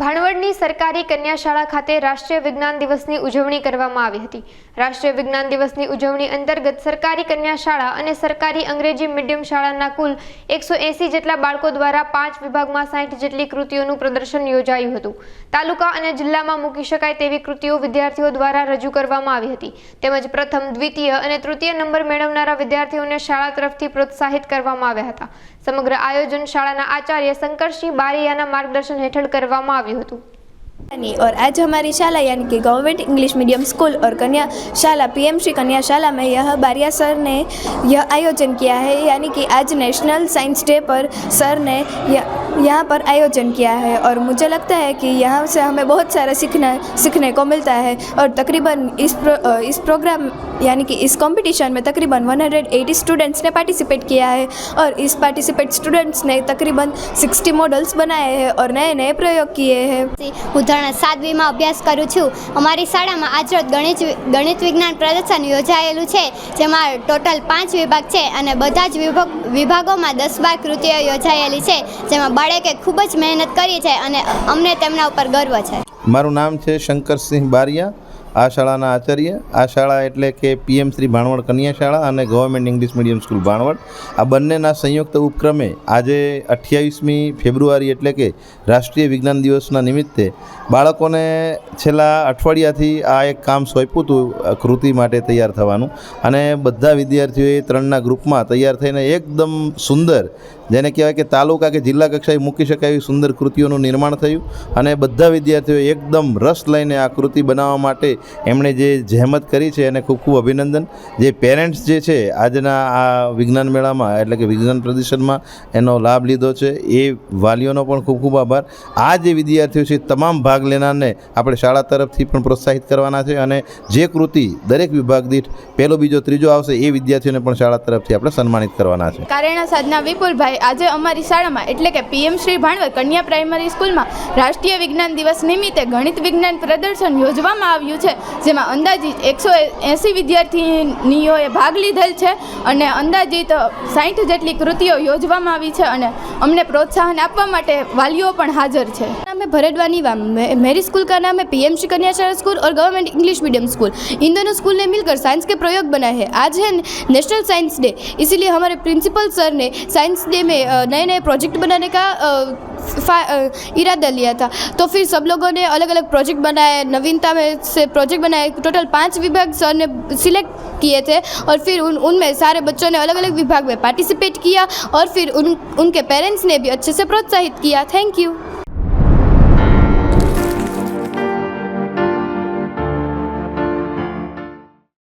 ભાણવડની સરકારી કન્યા શાળા ખાતે રાષ્ટ્રીય વિજ્ઞાન દિવસની ઉજવણી કરવામાં આવી હતી. રાષ્ટ્રીય વિજ્ઞાન દિવસની ઉજવણી અંતર્ગત સરકારી કન્યા શાળા અને સરકારી અંગ્રેજી મીડિયમ શાળાના કુલ એકસો એંસી જેટલા બાળકો દ્વારા પાંચ વિભાગમાં સાઠ જેટલી કૃતિઓનું પ્રદર્શન યોજાયું હતું. તાલુકા અને જિલ્લામાં મૂકી શકાય તેવી કૃતિઓ વિદ્યાર્થીઓ દ્વારા રજૂ કરવામાં આવી હતી. તેમજ પ્રથમ, દ્વિતીય અને તૃતીય નંબર મેળવનારા વિદ્યાર્થીઓને શાળા તરફથી પ્રોત્સાહિત કરવામાં આવ્યા હતા. સમગ્ર આયોજન શાળાના આચાર્ય શંકરસિંહ બારિયાના માર્ગદર્શન હેઠળ કરવામાં આવ્યું હતું. और आज हमारी शाला यानी कि गवर्नमेंट इंग्लिश मीडियम स्कूल और कन्या शाला पीएम श्री कन्या शाला में यह बारिया सर ने यह आयोजन किया है यानी कि आज नेशनल साइंस डे पर सर ने यह- यहाँ पर आयोजन किया है और मुझे लगता है कि यहाँ से हमें बहुत सारा सीखना सीखने को मिलता है और तकरीबन इस प्रो, अ, इस प्रोग्राम यानी कि इस कंपटीशन में तकरीबन 180 स्टूडेंट्स ने पार्टिसिपेट किया है और इस पार्टिसिपेट स्टूडेंट्स ने तकरीबन 60 मॉडल्स बनाए हैं और नए नए प्रयोग किए हैं હું ધોરણ સાતવીમાં અભ્યાસ કરું છું અમારી શાળામાં આજરોજ ગણિત ગણિત વિજ્ઞાન પ્રદર્શન યોજાયેલું છે જેમાં ટોટલ પાંચ વિભાગ છે અને બધા જ વિભાગ વિભાગોમાં દસ બાર કૃતિઓ યોજાયેલી છે, જેમાં બાળકે ખૂબ જ મહેનત કરી છે અને અમને તેમના ઉપર ગર્વ છે. મારું નામ છે શંકરસિંહ બારિયા. આ શાળાના આચાર્ય, આ શાળા એટલે કે પીએમ શ્રી ભાણવડ કન્યા શાળા અને government English medium school Bhanvad. આ બંનેના સંયુક્ત ઉપક્રમે આજે અઠ્યાવીસમી ફેબ્રુઆરી એટલે કે રાષ્ટ્રીય વિજ્ઞાન દિવસના નિમિત્તે બાળકોને છેલ્લા અઠવાડિયાથી આ એક કામ સોંપ્યું હતું કૃતિ માટે તૈયાર થવાનું. અને બધા વિદ્યાર્થીઓએ ત્રણના ગ્રુપમાં તૈયાર થઈને એકદમ સુંદર જેને કહેવાય કે તાલુકા કે જિલ્લા કક્ષાએ મૂકી શકાય એવી સુંદર કૃતિઓનું નિર્માણ થયું અને બધા વિદ્યાર્થીઓએ એકદમ રસ લઈને આ કૃતિ બનાવવા માટે એમણે જે જહેમત કરી છે એને ખૂબ ખૂબ અભિનંદન. જે પેરેન્ટ્સ જે છે આજના આ વિજ્ઞાન મેળામાં એટલે કે વિજ્ઞાન પ્રદર્શનમાં એનો લાભ લીધો છે એ વાલીઓનો પણ ખૂબ ખૂબ આભાર. આ જે વિદ્યાર્થીઓ છે તમામ ભાગ લેનારને આપણે શાળા તરફથી પણ પ્રોત્સાહિત કરવાના છે અને જે કૃતિ દરેક વિભાગ દીઠ પહેલો, બીજો, ત્રીજો આવશે એ વિદ્યાર્થીઓને પણ શાળા તરફથી આપણે સન્માનિત કરવાના છે. કારેણા સાધના વિપુલભાઈ આજે અમારી શાળામાં એટલે કે પીએમ શ્રી ભાણવર કન્યા પ્રાઇમરી સ્કૂલમાં રાષ્ટ્રીય વિજ્ઞાન દિવસ નિમિત્તે ગણિત વિજ્ઞાન પ્રદર્શન યોજવામાં આવ્યું છે, જેમાં અંદાજિત એકસો એંસી વિદ્યાર્થીનીઓએ ભાગ લીધેલ છે અને અંદાજિત સાઠ જેટલી કૃતિઓ યોજવામાં આવી છે અને અમને પ્રોત્સાહન આપવા માટે વાલીઓ પણ હાજર છે. नाम है भरत वानीवा मेरी स्कूल का नाम है पीएम श्री कन्या शाला स्कूल और गवर्नमेंट इंग्लिश मीडियम स्कूल। इन दोनों स्कूल ने मिलकर साइंस के प्रयोग बनाए हैं। आज है नेशनल साइंस डे। इसीलिए हमारे प्रिंसिपल सर ने साइंस डे में नए नए प्रोजेक्ट बनाने का इरादा लिया था। तो फिर सब लोगों ने अलग अलग प्रोजेक्ट बनाए, नवीनता में से प्रोजेक्ट बनाए। टोटल पाँच विभाग सर ने सिलेक्ट किए थे और फिर उन, उनमें सारे बच्चों ने अलग अलग विभाग में पार्टिसिपेट किया और फिर उन, उनके पेरेंट्स ने भी अच्छे से प्रोत्साहित किया। Thank you.